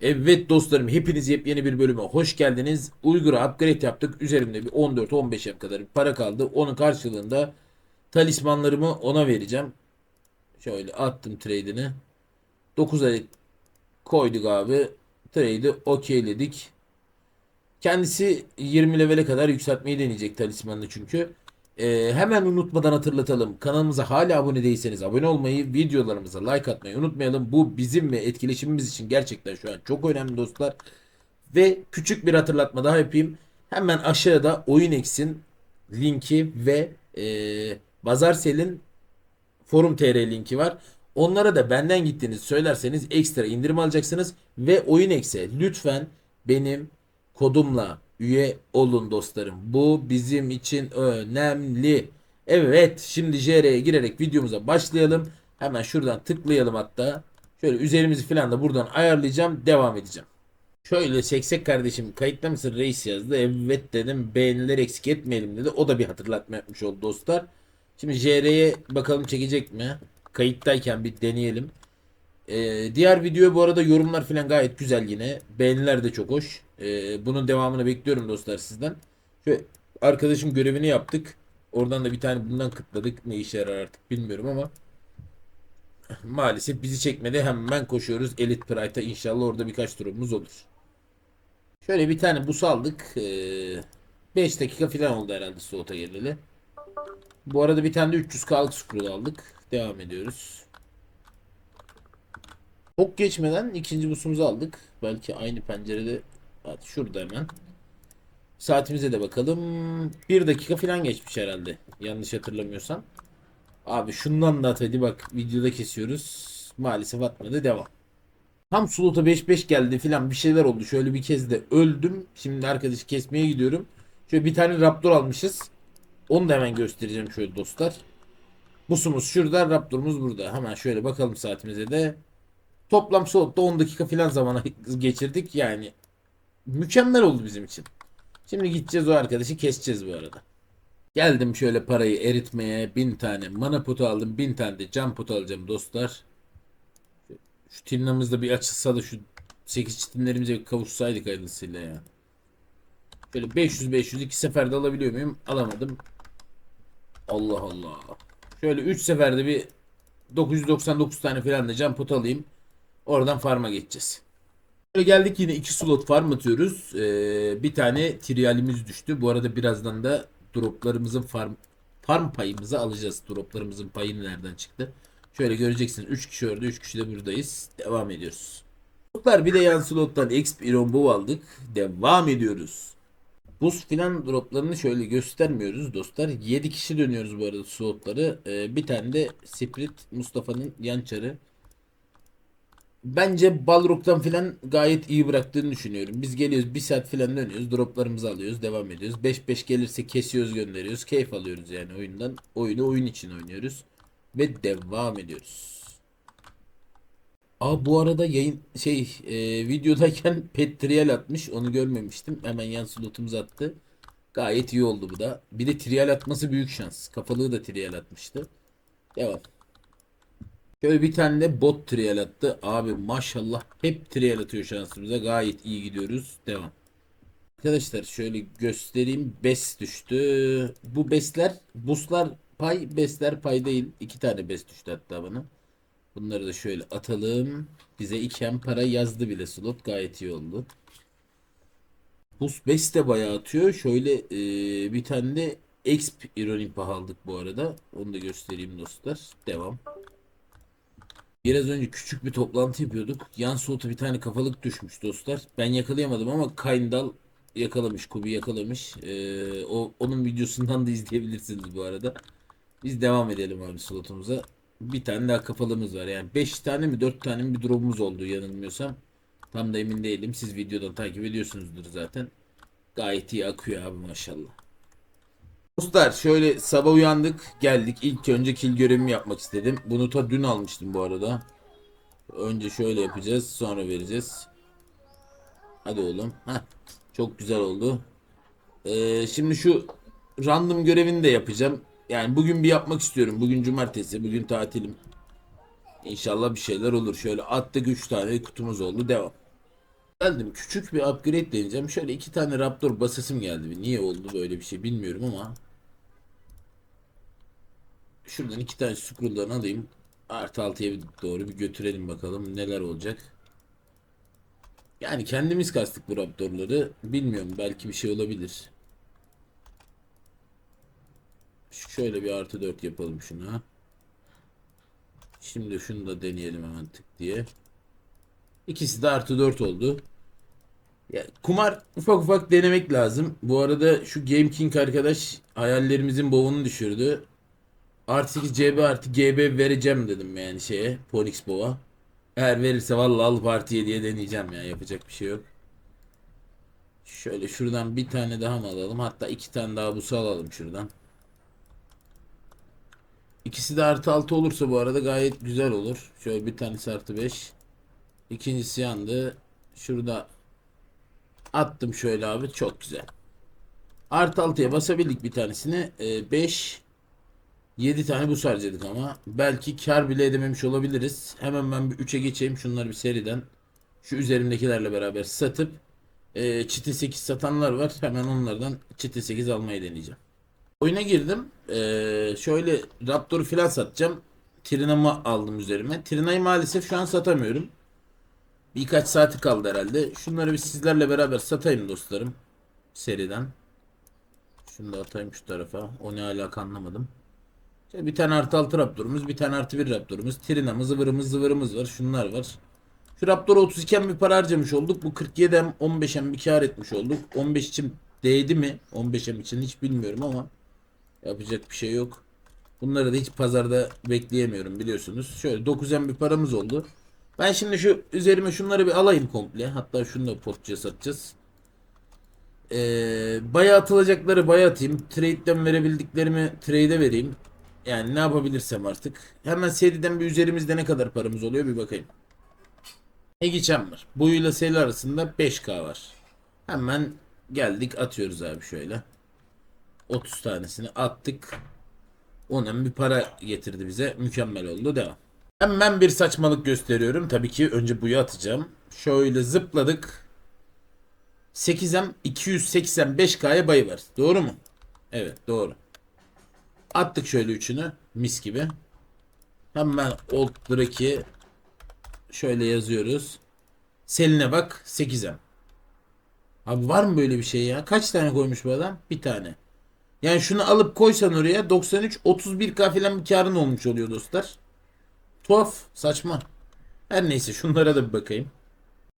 Evet dostlarım hepiniz yepyeni bir bölüme hoş geldiniz. Uygur'a upgrade yaptık. Üzerimde bir 14-15'e kadar para kaldı. Onun karşılığında talismanlarımı ona vereceğim. Şöyle attım trade'ini. 9 adet koyduk abi. Trade'i okeyledik. Kendisi 20 levele kadar yükseltmeyi deneyecek talismanını çünkü. Ee, hemen unutmadan hatırlatalım. Kanalımıza hala abone değilseniz abone olmayı, videolarımıza like atmayı unutmayalım. Bu bizim ve etkileşimimiz için gerçekten şu an çok önemli dostlar. Ve küçük bir hatırlatma daha yapayım. Hemen aşağıda Oyun X'in linki ve e, Bazarsel'in Forum TR linki var. Onlara da benden gittiğinizi söylerseniz ekstra indirim alacaksınız. Ve Oyun X'e lütfen benim kodumla üye olun dostlarım. Bu bizim için önemli. Evet şimdi JR'ye girerek videomuza başlayalım. Hemen şuradan tıklayalım hatta. Şöyle üzerimizi falan da buradan ayarlayacağım. Devam edeceğim. Şöyle seksek kardeşim kayıtlı mısın reis yazdı. Evet dedim beğeniler eksik etmeyelim dedi. O da bir hatırlatma yapmış oldu dostlar. Şimdi JR'ye bakalım çekecek mi? Kayıttayken bir deneyelim. Ee, diğer video bu arada yorumlar falan gayet güzel yine. Beğeniler de çok hoş. Ee, bunun devamını bekliyorum dostlar sizden. Şöyle arkadaşım görevini yaptık. Oradan da bir tane bundan kıtladık. Ne işe yarar artık bilmiyorum ama. Maalesef bizi çekmedi. Hemen koşuyoruz Elite Pride'a. İnşallah orada birkaç turumuz olur. Şöyle bir tane bus aldık. 5 dakika falan oldu herhalde soğuta geleli. Bu arada bir tane de 300K'lık scroll aldık. Devam ediyoruz. Çok geçmeden ikinci busumuzu aldık. Belki aynı pencerede. Hadi şurada hemen. Saatimize de bakalım. Bir dakika falan geçmiş herhalde. Yanlış hatırlamıyorsam. Abi şundan da at hadi bak videoda kesiyoruz. Maalesef atmadı devam. Tam slota 5-5 geldi filan bir şeyler oldu. Şöyle bir kez de öldüm. Şimdi arkadaşı kesmeye gidiyorum. Şöyle bir tane Raptor almışız. Onu da hemen göstereceğim şöyle dostlar. Busumuz şurada, Raptor'umuz burada. Hemen şöyle bakalım saatimize de. Toplam slotta 10 dakika filan zamana geçirdik. Yani mükemmel oldu bizim için. Şimdi gideceğiz o arkadaşı keseceğiz bu arada. Geldim şöyle parayı eritmeye. Bin tane mana potu aldım. Bin tane de cam potu alacağım dostlar. Şu tinlamız da bir açılsa da şu 8 çitinlerimize bir kavuşsaydık hayırlısıyla ya. Şöyle 500-500 iki seferde alabiliyor muyum? Alamadım. Allah Allah. Şöyle 3 seferde bir 999 tane falan da cam pot alayım. Oradan farma geçeceğiz. Böyle geldik yine 2 slot farm atıyoruz. Ee, bir tane trialimiz düştü. Bu arada birazdan da droplarımızın farm farm payımızı alacağız. Droplarımızın payı nereden çıktı. Şöyle göreceksiniz 3 kişi orada 3 kişi de buradayız. Devam ediyoruz. Slotlar bir de yan slottan exp iron aldık. Devam ediyoruz. Buz filan droplarını şöyle göstermiyoruz dostlar. 7 kişi dönüyoruz bu arada slotları. Ee, bir tane de Sprit Mustafa'nın yan çarı. Bence Balrog'dan filan gayet iyi bıraktığını düşünüyorum. Biz geliyoruz bir saat filan dönüyoruz. Droplarımızı alıyoruz. Devam ediyoruz. 5-5 gelirse kesiyoruz gönderiyoruz. Keyif alıyoruz yani oyundan. Oyunu oyun için oynuyoruz. Ve devam ediyoruz. Aa bu arada yayın şey e, videodayken pet trial atmış. Onu görmemiştim. Hemen yan slotumuz attı. Gayet iyi oldu bu da. Bir de trial atması büyük şans. Kafalığı da trial atmıştı. Devam. Şöyle bir tane de bot trial attı. Abi maşallah hep trial atıyor şansımıza. Gayet iyi gidiyoruz. Devam. Arkadaşlar şöyle göstereyim. Bes düştü. Bu besler, buslar pay, besler pay değil. İki tane bes düştü hatta bana. Bunları da şöyle atalım. Bize iken para yazdı bile slot. Gayet iyi oldu. Bus bes de bayağı atıyor. Şöyle e, bir tane de exp ironik aldık bu arada. Onu da göstereyim dostlar. Devam. Biraz önce küçük bir toplantı yapıyorduk. Yan slota bir tane kafalık düşmüş dostlar. Ben yakalayamadım ama Kayndal yakalamış. Kubi yakalamış. Ee, o onun videosundan da izleyebilirsiniz bu arada. Biz devam edelim abi slotumuza. Bir tane daha kafalığımız var. Yani 5 tane mi 4 tane mi bir drop'umuz oldu yanılmıyorsam. Tam da emin değilim. Siz videodan takip ediyorsunuzdur zaten. Gayet iyi akıyor abi maşallah. Dostlar şöyle sabah uyandık geldik ilk önce kill görevimi yapmak istedim. Bunu ta dün almıştım bu arada. Önce şöyle yapacağız sonra vereceğiz. Hadi oğlum. Heh, çok güzel oldu. Ee, şimdi şu random görevini de yapacağım. Yani bugün bir yapmak istiyorum. Bugün cumartesi, bugün tatilim. İnşallah bir şeyler olur. Şöyle attık 3 tane kutumuz oldu. Devam. Geldim küçük bir upgrade deneyeceğim. Şöyle iki tane Raptor basasım geldi. Niye oldu böyle bir şey bilmiyorum ama. Şuradan iki tane Scroll'dan alayım. Artı altıya doğru bir götürelim bakalım neler olacak. Yani kendimiz kastık bu Raptor'ları. Bilmiyorum belki bir şey olabilir. Şöyle bir artı 4 yapalım şuna. Şimdi şunu da deneyelim hemen tık diye. İkisi de artı 4 oldu. Ya, kumar ufak ufak denemek lazım. Bu arada şu Game King arkadaş hayallerimizin boğunu düşürdü. Artı 8 CB artı GB vereceğim dedim yani şeye. Ponix Bow'a. Eğer verirse vallahi al partiye diye deneyeceğim ya. Yapacak bir şey yok. Şöyle şuradan bir tane daha mı alalım? Hatta iki tane daha busu alalım şuradan. İkisi de artı 6 olursa bu arada gayet güzel olur. Şöyle bir tanesi artı 5. İkincisi yandı. Şurada attım şöyle abi. Çok güzel. Artı 6'ya basabildik bir tanesini. 5 7 tane bus harcadık ama. Belki kar bile edememiş olabiliriz. Hemen ben bir 3'e geçeyim. Şunları bir seriden. Şu üzerimdekilerle beraber satıp e, çiti 8 satanlar var. Hemen onlardan çiti 8 almayı deneyeceğim. Oyuna girdim. Ee, şöyle Raptor'u filan satacağım. Trina'mı aldım üzerime. Trina'yı maalesef şu an satamıyorum. Birkaç saati kaldı herhalde. Şunları bir sizlerle beraber satayım dostlarım. Seriden. Şunu da atayım şu tarafa. O ne alaka anlamadım. Bir tane artı altı Raptor'umuz, bir tane artı bir Raptor'umuz. Trina'mız, zıvırımız, zıvırımız var. Şunlar var. Şu Raptor'a 32'm bir para harcamış olduk. Bu 47'm 15'em bir kar etmiş olduk. 15 için değdi mi? 15'em için hiç bilmiyorum ama yapacak bir şey yok. Bunları da hiç pazarda bekleyemiyorum biliyorsunuz. Şöyle 9'em bir paramız oldu. Ben şimdi şu üzerime şunları bir alayım komple. Hatta şunu da potçuya satacağız. Ee, baya atılacakları baya atayım. Trade'den verebildiklerimi trade'e vereyim. Yani ne yapabilirsem artık. Hemen seriden bir üzerimizde ne kadar paramız oluyor bir bakayım. Egi Chamber. Buyla seli arasında 5K var. Hemen geldik atıyoruz abi şöyle. 30 tanesini attık. Onun bir para getirdi bize. Mükemmel oldu. Devam. Hemen bir saçmalık gösteriyorum. Tabii ki önce buyu atacağım. Şöyle zıpladık. 8'em 285K'ya bayı var. Doğru mu? Evet doğru. Attık şöyle üçünü. Mis gibi. Hemen Old Drake'i şöyle yazıyoruz. Seline bak 8'em. Abi var mı böyle bir şey ya? Kaç tane koymuş bu adam? Bir tane. Yani şunu alıp koysan oraya 93 31k falan bir karın olmuş oluyor dostlar. Tuhaf, saçma. Her neyse şunlara da bir bakayım.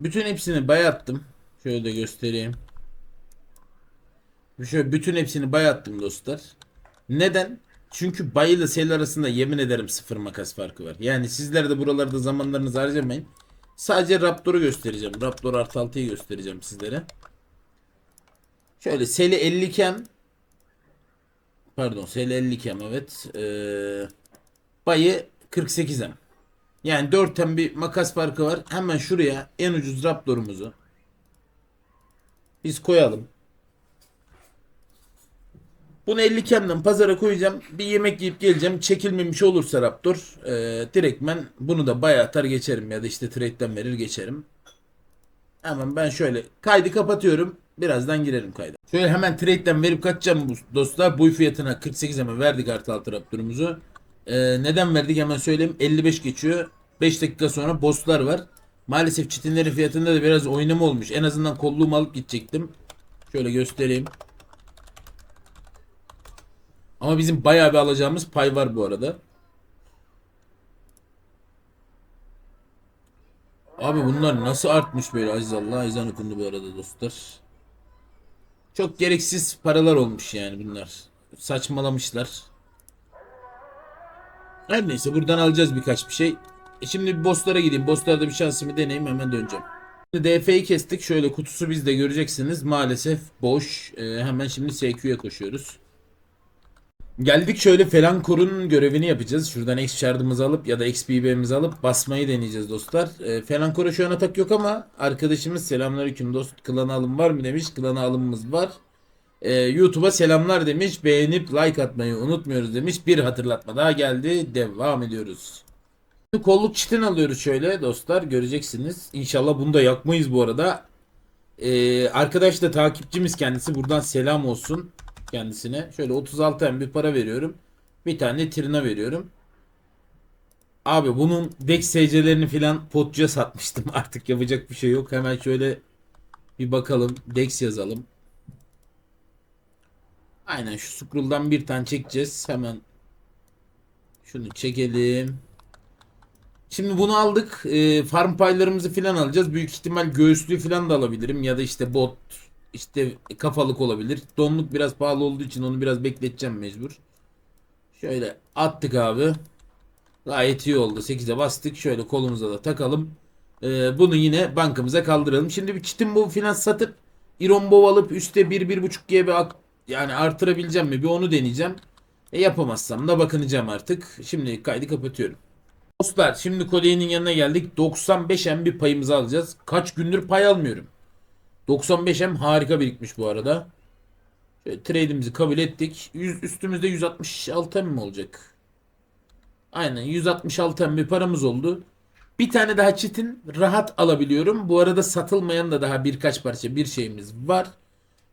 Bütün hepsini bayattım. Şöyle de göstereyim. Şöyle bütün hepsini bayattım dostlar. Neden? Çünkü bay ile sel arasında yemin ederim sıfır makas farkı var. Yani sizler de buralarda zamanlarınızı harcamayın. Sadece Raptor'u göstereceğim. Raptor artı 6'yı göstereceğim sizlere. Şöyle seli 50 iken Pardon seli 50 iken evet. Ee, bayı 48'em. Yani 4'ten bir makas farkı var. Hemen şuraya en ucuz Raptor'umuzu biz koyalım. Bunu 50 kemden pazara koyacağım. Bir yemek yiyip geleceğim. Çekilmemiş olursa Raptor. E, direktmen bunu da bayağı atar geçerim. Ya da işte trade'den verir geçerim. Hemen ben şöyle kaydı kapatıyorum. Birazdan girerim kayda. Şöyle hemen trade'den verip kaçacağım bu dostlar. Bu fiyatına 48 hemen verdik artı altı Raptor'umuzu. E, neden verdik hemen söyleyeyim. 55 geçiyor. 5 dakika sonra bosslar var. Maalesef çitinlerin fiyatında da biraz oynama olmuş. En azından kolluğumu alıp gidecektim. Şöyle göstereyim. Ama bizim bayağı bir alacağımız pay var bu arada. Abi bunlar nasıl artmış böyle Aziz Allah ezan okundu bu arada dostlar. Çok gereksiz paralar olmuş yani bunlar. Saçmalamışlar. Her neyse buradan alacağız birkaç bir şey. E şimdi bir bosslara gideyim. Bosslarda bir şansımı deneyeyim hemen döneceğim. Şimdi DF'yi kestik. Şöyle kutusu bizde göreceksiniz. Maalesef boş. Ee, hemen şimdi SQ'ye koşuyoruz. Geldik şöyle falan korun görevini yapacağız. Şuradan X şardımızı alıp ya da XPB'mizi alıp basmayı deneyeceğiz dostlar. E, falan kora şu an atak yok ama arkadaşımız selamünaleyküm dost klan alım var mı demiş. Klan alımımız var. Ee, YouTube'a selamlar demiş. Beğenip like atmayı unutmuyoruz demiş. Bir hatırlatma daha geldi. Devam ediyoruz. Kolluk çitin alıyoruz şöyle dostlar. Göreceksiniz. İnşallah bunu da yakmayız bu arada. Ee, arkadaş da takipçimiz kendisi. Buradan selam olsun kendisine. Şöyle 36 M bir para veriyorum. Bir tane trina veriyorum. Abi bunun Dex SC'lerini filan potçuya satmıştım. Artık yapacak bir şey yok. Hemen şöyle bir bakalım. Dex yazalım. Aynen şu scroll'dan bir tane çekeceğiz. Hemen şunu çekelim. Şimdi bunu aldık. Ee, farm paylarımızı filan alacağız. Büyük ihtimal göğüslü filan da alabilirim. Ya da işte bot, işte kafalık olabilir. Donluk biraz pahalı olduğu için onu biraz bekleteceğim mecbur. Şöyle attık abi. Gayet iyi oldu. 8'e bastık. Şöyle kolumuza da takalım. Ee, bunu yine bankamıza kaldıralım. Şimdi bir çitin bu finans satıp İron Bow alıp üstte 1-1.5 GB yani artırabileceğim mi? Bir onu deneyeceğim. E, yapamazsam da bakınacağım artık. Şimdi kaydı kapatıyorum. Dostlar şimdi Kodey'nin yanına geldik. 95M bir payımızı alacağız. Kaç gündür pay almıyorum. 95M harika birikmiş bu arada. Trade'imizi kabul ettik. Üstümüzde 166 M mi olacak? Aynen 166 M bir paramız oldu. Bir tane daha çitin rahat alabiliyorum. Bu arada satılmayan da daha birkaç parça bir şeyimiz var.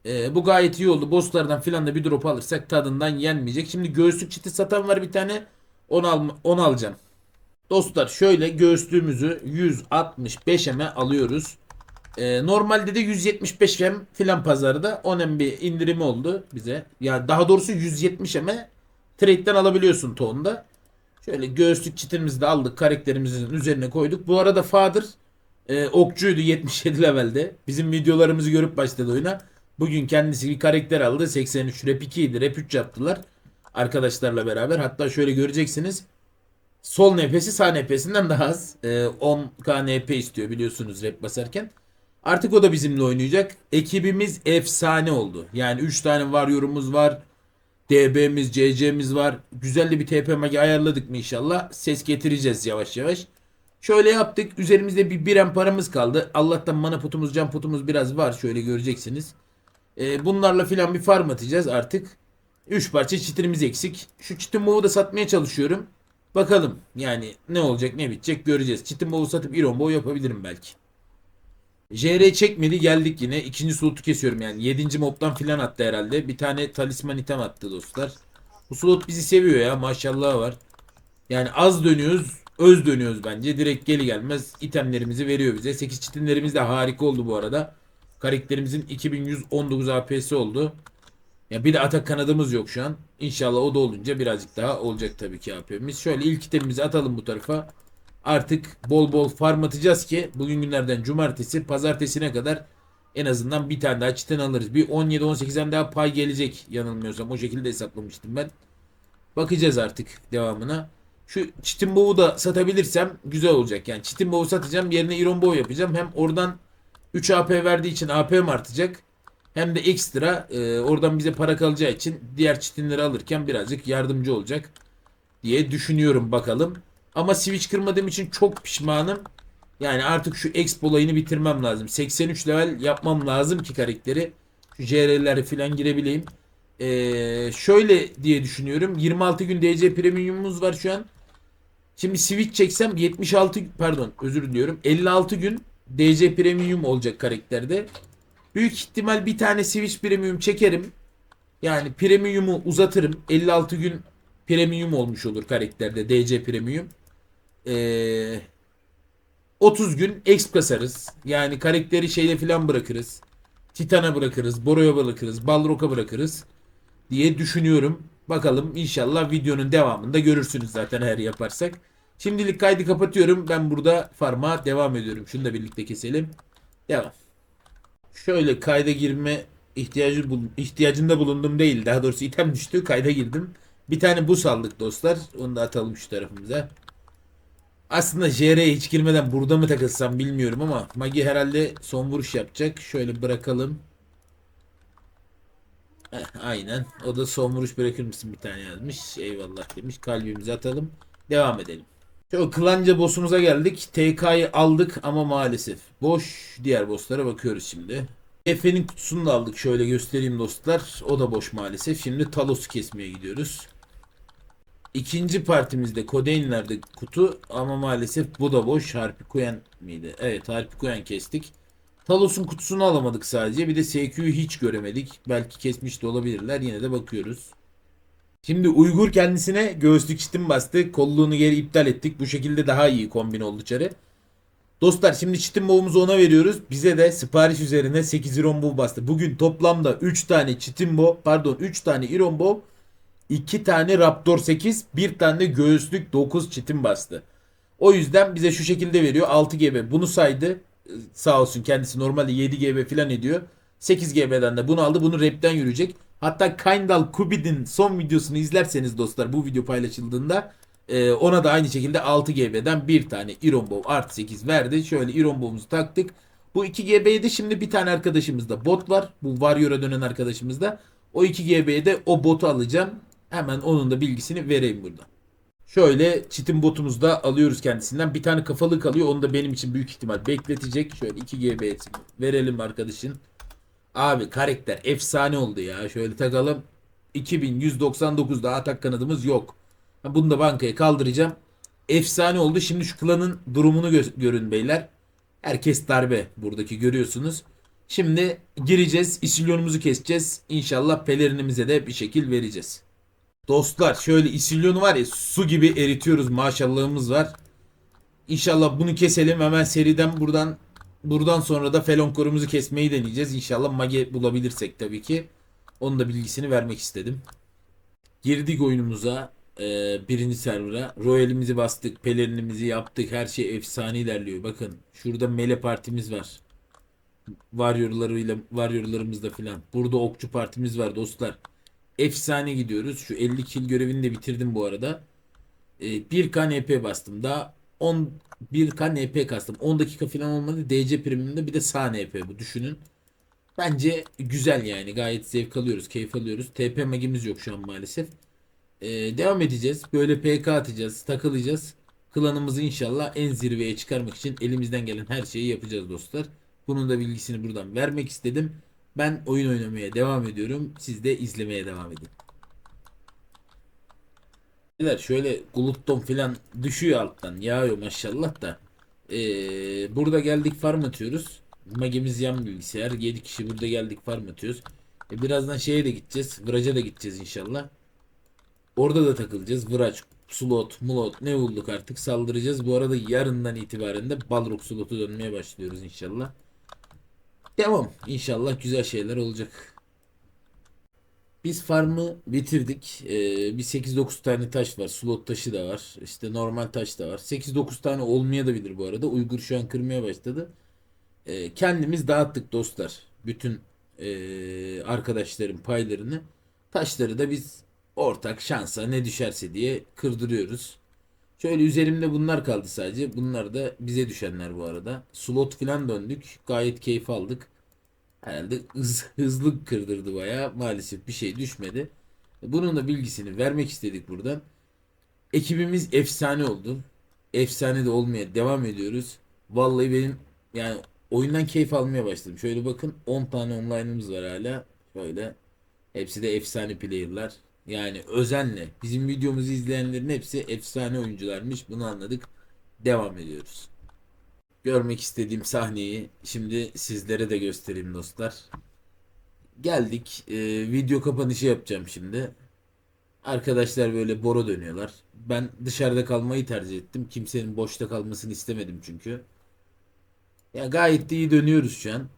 Ee, bu gayet iyi oldu. Bosslardan filan da bir drop alırsak tadından yenmeyecek. Şimdi göğüslük çiti satan var bir tane. Onu, al, onu alacağım. Dostlar şöyle göğüslüğümüzü 165M'e alıyoruz. Ee, normalde de 175M filan pazarda 10M bir indirimi oldu bize. Ya daha doğrusu 170M'e trade'den alabiliyorsun tonda. Şöyle göğüslük çitimizi de aldık. Karakterimizin üzerine koyduk. Bu arada Father e, okçuydu 77 levelde. Bizim videolarımızı görüp başladı oyuna. Bugün kendisi bir karakter aldı. 83 rep 2 idi. Rep 3 yaptılar. Arkadaşlarla beraber. Hatta şöyle göreceksiniz. Sol nefesi sağ nefesinden daha az. Ee, 10k NP istiyor biliyorsunuz rap basarken. Artık o da bizimle oynayacak. Ekibimiz efsane oldu. Yani 3 tane Warrior'umuz var. DB'miz, CC'miz var. Güzel de bir TP ayarladık mı inşallah. Ses getireceğiz yavaş yavaş. Şöyle yaptık. Üzerimizde bir birem paramız kaldı. Allah'tan mana putumuz, can putumuz biraz var. Şöyle göreceksiniz. Ee, bunlarla filan bir farm atacağız artık. 3 parça çitirimiz eksik. Şu çitin movu da satmaya çalışıyorum. Bakalım yani ne olacak ne bitecek göreceğiz. Çitin movu satıp iron bow yapabilirim belki. JR çekmedi geldik yine. İkinci slotu kesiyorum yani. Yedinci mobdan filan attı herhalde. Bir tane talisman item attı dostlar. Bu slot bizi seviyor ya maşallah var. Yani az dönüyoruz. Öz dönüyoruz bence. Direkt geli gelmez itemlerimizi veriyor bize. 8 çitinlerimiz de harika oldu bu arada. Karakterimizin 2119 AP'si oldu. Ya bir de atak kanadımız yok şu an. İnşallah o da olunca birazcık daha olacak tabii ki AP'miz. Şöyle ilk itemimizi atalım bu tarafa. Artık bol bol farm atacağız ki bugün günlerden cumartesi pazartesine kadar en azından bir tane daha çiten alırız. Bir 17-18'den daha pay gelecek yanılmıyorsam. O şekilde hesaplamıştım ben. Bakacağız artık devamına. Şu çitin bowu da satabilirsem güzel olacak. Yani çitin bowu satacağım yerine iron bow yapacağım. Hem oradan 3 AP verdiği için AP'm artacak. Hem de ekstra e, oradan bize para kalacağı için diğer çitinleri alırken birazcık yardımcı olacak diye düşünüyorum bakalım. Ama switch kırmadığım için çok pişmanım. Yani artık şu expo olayını bitirmem lazım. 83 level yapmam lazım ki karakteri. Şu JR'lere falan girebileyim. Ee, şöyle diye düşünüyorum. 26 gün DC premiumumuz var şu an. Şimdi switch çeksem 76 pardon özür diliyorum. 56 gün DC premium olacak karakterde. Büyük ihtimal bir tane switch premium çekerim. Yani premium'u uzatırım. 56 gün premium olmuş olur karakterde DC premium. Ee, 30 gün exp kasarız. Yani karakteri şeyle filan bırakırız. Titan'a bırakırız, Boro'ya bırakırız, Balrog'a bırakırız diye düşünüyorum. Bakalım inşallah videonun devamında görürsünüz zaten her yaparsak. Şimdilik kaydı kapatıyorum. Ben burada farma devam ediyorum. Şunu da birlikte keselim. Devam. Şöyle kayda girme ihtiyacı bul ihtiyacında bulundum değil. Daha doğrusu item düştü. Kayda girdim. Bir tane buz aldık dostlar. Onu da atalım şu tarafımıza. Aslında JR'ye hiç girmeden burada mı takılsam bilmiyorum ama Magi herhalde son vuruş yapacak. Şöyle bırakalım. Heh, aynen. O da son vuruş bırakır mısın bir tane yazmış. Eyvallah demiş. Kalbimizi atalım. Devam edelim. Şu klanca boss'umuza geldik. TK'yı aldık ama maalesef boş. Diğer boss'lara bakıyoruz şimdi. Efe'nin kutusunu da aldık. Şöyle göstereyim dostlar. O da boş maalesef. Şimdi Talos'u kesmeye gidiyoruz. İkinci partimizde Codane'lerde kutu ama maalesef bu da boş. Harpikuyen miydi? Evet Harpikuyen kestik. Talos'un kutusunu alamadık sadece. Bir de SQ'yu hiç göremedik. Belki kesmiş de olabilirler. Yine de bakıyoruz. Şimdi Uygur kendisine göğüslük çitim bastı. Kolluğunu geri iptal ettik. Bu şekilde daha iyi kombin oldu çarı. Dostlar şimdi çitin bow'umuzu ona veriyoruz. Bize de sipariş üzerine 8 iron bow bastı. Bugün toplamda 3 tane çitin bow, pardon 3 tane iron bow, 2 tane Raptor 8, 1 tane de göğüslük 9 çitin bastı. O yüzden bize şu şekilde veriyor. 6 GB bunu saydı. Ee, Sağ olsun kendisi normalde 7 GB falan ediyor. 8 GB'den de bunu aldı. Bunu rapten yürüyecek. Hatta Kindal Kubid'in son videosunu izlerseniz dostlar bu video paylaşıldığında e, ona da aynı şekilde 6 GB'den bir tane Iron Bow artı 8 verdi. Şöyle Iron Bow'umuzu taktık. Bu 2 GB'ye de şimdi bir tane arkadaşımızda bot var. Bu Warrior'a dönen arkadaşımızda. O 2 GB'ye de o botu alacağım. Hemen onun da bilgisini vereyim burada. Şöyle çitin botumuzda da alıyoruz kendisinden. Bir tane kafalık kalıyor. Onu da benim için büyük ihtimal bekletecek. Şöyle 2 GB verelim arkadaşın. Abi karakter efsane oldu ya. Şöyle takalım. 2199 daha atak kanadımız yok. Bunu da bankaya kaldıracağım. Efsane oldu. Şimdi şu klanın durumunu gö- görün beyler. Herkes darbe buradaki görüyorsunuz. Şimdi gireceğiz. İsilyonumuzu keseceğiz. İnşallah pelerinimize de bir şekil vereceğiz. Dostlar şöyle isilyonu var ya su gibi eritiyoruz maşallahımız var. İnşallah bunu keselim hemen seriden buradan buradan sonra da felonkorumuzu kesmeyi deneyeceğiz. İnşallah mage bulabilirsek tabii ki. Onun da bilgisini vermek istedim. Girdik oyunumuza e, birinci server'a. Royal'imizi bastık, pelerinimizi yaptık. Her şey efsane ilerliyor. Bakın şurada mele partimiz var. Warrior'larıyla Warrior'larımızda filan. Burada okçu partimiz var dostlar. Efsane gidiyoruz. Şu 50 kill görevini de bitirdim bu arada. E, 1k NP bastım. Daha 10 1k NP kastım. 10 dakika falan olmadı. DC priminde bir de sağ NP bu düşünün. Bence güzel yani. Gayet zevk alıyoruz, keyif alıyoruz. TP magimiz yok şu an maalesef. Ee, devam edeceğiz. Böyle PK atacağız, takılacağız. Klanımızı inşallah en zirveye çıkarmak için elimizden gelen her şeyi yapacağız dostlar. Bunun da bilgisini buradan vermek istedim. Ben oyun oynamaya devam ediyorum. Siz de izlemeye devam edin. Beyler şöyle glutton filan düşüyor alttan. Yağıyor maşallah da. Ee, burada geldik farm atıyoruz. Magimiz yan bilgisayar. 7 kişi burada geldik farm atıyoruz. E, birazdan şeye de gideceğiz. Vıraca da gideceğiz inşallah. Orada da takılacağız. Vıraç, slot, mulot ne bulduk artık saldıracağız. Bu arada yarından itibaren de Balrog slotu dönmeye başlıyoruz inşallah. Devam. İnşallah güzel şeyler olacak. Biz farmı bitirdik. Ee, bir 8-9 tane taş var. Slot taşı da var. İşte normal taş da var. 8-9 tane olmaya da bilir bu arada. Uygur şu an kırmaya başladı. Ee, kendimiz dağıttık dostlar. Bütün ee, arkadaşların paylarını. Taşları da biz ortak şansa ne düşerse diye kırdırıyoruz. Şöyle üzerimde bunlar kaldı sadece. Bunlar da bize düşenler bu arada. Slot falan döndük. Gayet keyif aldık. Herhalde hız, hızlı kırdırdı bayağı. Maalesef bir şey düşmedi. Bunun da bilgisini vermek istedik buradan. Ekibimiz efsane oldu. Efsane de olmaya devam ediyoruz. Vallahi benim yani oyundan keyif almaya başladım. Şöyle bakın 10 tane online'ımız var hala. Şöyle hepsi de efsane player'lar. Yani özenle bizim videomuzu izleyenlerin hepsi efsane oyuncularmış. Bunu anladık. Devam ediyoruz. Görmek istediğim sahneyi şimdi sizlere de göstereyim dostlar. Geldik. Ee, video kapanışı yapacağım şimdi. Arkadaşlar böyle boro dönüyorlar. Ben dışarıda kalmayı tercih ettim. Kimsenin boşta kalmasını istemedim çünkü. Ya gayet de iyi dönüyoruz şu an.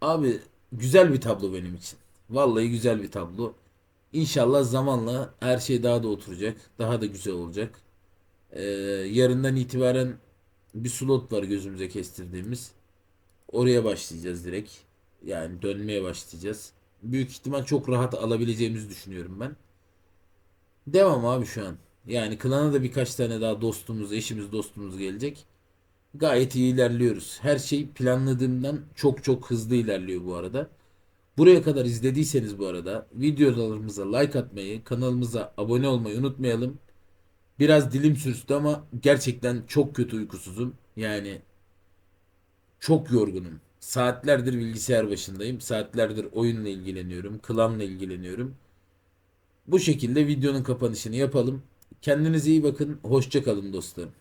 Abi güzel bir tablo benim için. Vallahi güzel bir tablo. İnşallah zamanla her şey daha da oturacak. Daha da güzel olacak. Ee, yarından itibaren bir slot var gözümüze kestirdiğimiz. Oraya başlayacağız direkt. Yani dönmeye başlayacağız. Büyük ihtimal çok rahat alabileceğimizi düşünüyorum ben. Devam abi şu an. Yani klana da birkaç tane daha dostumuz, eşimiz, dostumuz gelecek. Gayet iyi ilerliyoruz. Her şey planladığımdan çok çok hızlı ilerliyor bu arada. Buraya kadar izlediyseniz bu arada videolarımıza like atmayı, kanalımıza abone olmayı unutmayalım. Biraz dilim sürçtü ama gerçekten çok kötü uykusuzum. Yani Çok yorgunum. Saatlerdir bilgisayar başındayım. Saatlerdir oyunla ilgileniyorum. Klanla ilgileniyorum. Bu şekilde videonun kapanışını yapalım. Kendinize iyi bakın. Hoşça kalın dostlarım.